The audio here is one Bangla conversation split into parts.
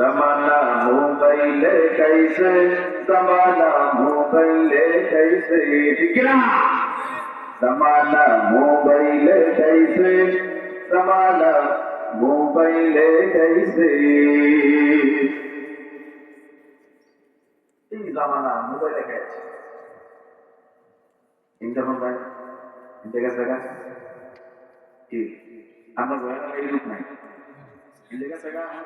जमाना मोबाइल कैसे जमाना मोबाइल कैसे ठीक है ना जमाना मोबाइल कैसे जमाना मोबाइल कैसे এই জামানা মোবাইলে গেছে ইন্টারনেট ভাই ইন্টারনেট জায়গা কি আমার ঘরে এই রূপ নাই ইন্টারনেট জায়গা আমার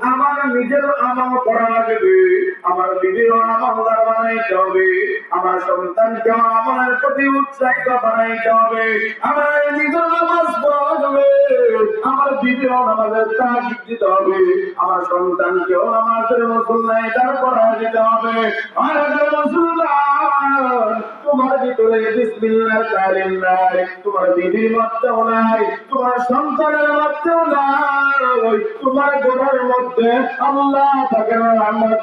আমার নিজের আমল করা লাগবে। আমার বিবির আমলদার বানাইতে হবে। আমার সন্তানকে আমলের প্রতি উৎসাহিত বানাইতে হবে। আমার নিজের নামাজ পড়া লাগবে। আমার বিবির নামাজের তাগিদ দিতে হবে। আমার সন্তানকেও নামাজের মুসল্লাই তার পড়া দিতে হবে। আর মুসলমান তোমার ভিতরে বিসমিল্লাহ তালিম নাই, তোমার বিবির মধ্যেও নাই, তোমার সন্তানের মধ্যেও নাই তোমার ঘরের মধ্যে আল্লাহ তাকে রহমত